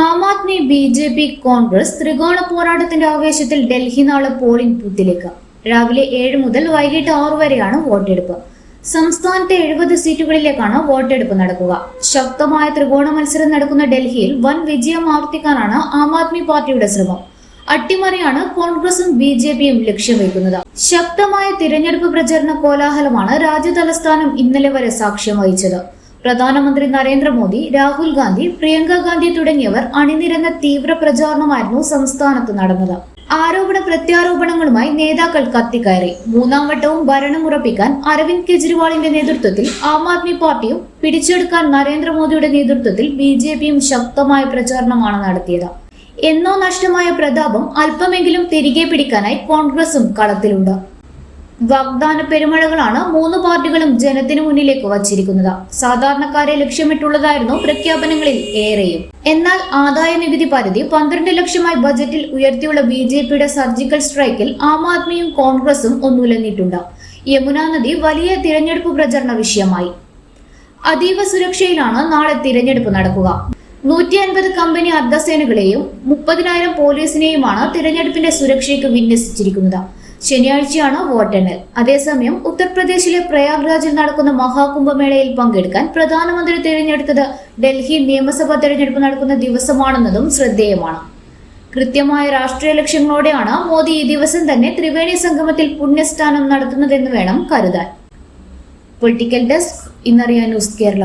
Aam Aadmi B J P Congress ത്രികോണ പോരാട്ടത്തിന്റെ ആവേശത്തിൽ ഡൽഹി നാളെ പോളിംഗ് ബൂത്തിലേക്ക്. രാവിലെ ഏഴ് മുതൽ വൈകിട്ട് ആറു വരെയാണ് വോട്ടെടുപ്പ്. സംസ്ഥാനത്തെ എഴുപത് സീറ്റുകളിലേക്കാണ് വോട്ടെടുപ്പ് നടക്കുക. ശക്തമായ ത്രികോണ മത്സരം നടക്കുന്ന ഡൽഹിയിൽ വൻ വിജയം ആവർത്തിക്കാനാണ് ആം ആദ്മി പാർട്ടിയുടെ ശ്രമം. അട്ടിമറിയാണ് കോൺഗ്രസും ബി ജെ പിയും ലക്ഷ്യം വയ്ക്കുന്നത് ശക്തമായ തിരഞ്ഞെടുപ്പ് പ്രചരണ കോലാഹലമാണ് രാജ്യതലസ്ഥാനം ഇന്നലെ വരെ സാക്ഷ്യം വഹിച്ചത്. പ്രധാനമന്ത്രി നരേന്ദ്രമോദി രാഹുൽ ഗാന്ധി പ്രിയങ്ക ഗാന്ധി തുടങ്ങിയവർ അണിനിരന്ന തീവ്ര പ്രചാരണമായിരുന്നു സംസ്ഥാനത്ത് നടന്നത്. ആരോപണ പ്രത്യാരോപണങ്ങളുമായി നേതാക്കൾ കത്തിക്കയറി. മൂന്നാം വട്ടവും ഭരണമുറപ്പിക്കാൻ അരവിന്ദ് കെജ്രിവാളിന്റെ നേതൃത്വത്തിൽ ആം ആദ്മി പാർട്ടിയും പിടിച്ചെടുക്കാൻ നരേന്ദ്രമോദിയുടെ നേതൃത്വത്തിൽ ബി ജെ പിയും ശക്തമായ പ്രചാരണമാണ് നടത്തിയത്. എന്നോ നഷ്ടമായ പ്രതാപം അല്പമെങ്കിലും തിരികെ പിടിക്കാനായി കോൺഗ്രസും കളത്തിലുണ്ട്. വാഗ്ദാന പെരുമഴകളാണ് മൂന്ന് പാർട്ടികളും ജനത്തിനു മുന്നിലേക്ക് വച്ചിരിക്കുന്നത്. സാധാരണക്കാരെ ലക്ഷ്യമിട്ടുള്ളതായിരുന്നു പ്രഖ്യാപനങ്ങളിൽ ഏറെയും. എന്നാൽ ആദായ നികുതി പരിധി പന്ത്രണ്ട് ലക്ഷമായി ബജറ്റിൽ ഉയർത്തിയുള്ള ബി ജെ പിയുടെ സർജിക്കൽ സ്ട്രൈക്കിൽ ആം ആദ്മിയും കോൺഗ്രസും ഒന്നുലഞ്ഞിട്ടുണ്ട്. യമുനാ നദി വലിയ തിരഞ്ഞെടുപ്പ് പ്രചരണ വിഷയമായി. അതീവ സുരക്ഷയിലാണ് നാളെ തിരഞ്ഞെടുപ്പ് നടക്കുക. നൂറ്റി അൻപത് കമ്പനി അർദ്ധസേനകളെയും മുപ്പതിനായിരം പോലീസിനെയുമാണ് തിരഞ്ഞെടുപ്പിന്റെ സുരക്ഷയ്ക്ക് വിന്യസിച്ചിരിക്കുന്നത്. ശനിയാഴ്ചയാണ് വോട്ടെണ്ണൽ. അതേസമയം ഉത്തർപ്രദേശിലെ പ്രയാഗ്രാജിൽ നടക്കുന്ന മഹാകുംഭമേളയിൽ പങ്കെടുക്കാൻ പ്രധാനമന്ത്രി തിരഞ്ഞെടുത്തത് ഡൽഹി നിയമസഭാ തെരഞ്ഞെടുപ്പ് നടക്കുന്ന ദിവസമാണെന്നതും ശ്രദ്ധേയമാണ്. കൃത്യമായ രാഷ്ട്രീയ ലക്ഷ്യങ്ങളോടെയാണ് മോദി ഈ ദിവസം തന്നെ ത്രിവേണി സംഗമത്തിൽ പുണ്യസ്നാനം നടത്തുന്നതെന്ന് വേണം കരുതാൻ. പൊളിറ്റിക്കൽ ഡെസ്ക് ഇന്നറിയാൻ ന്യൂസ് കേരള.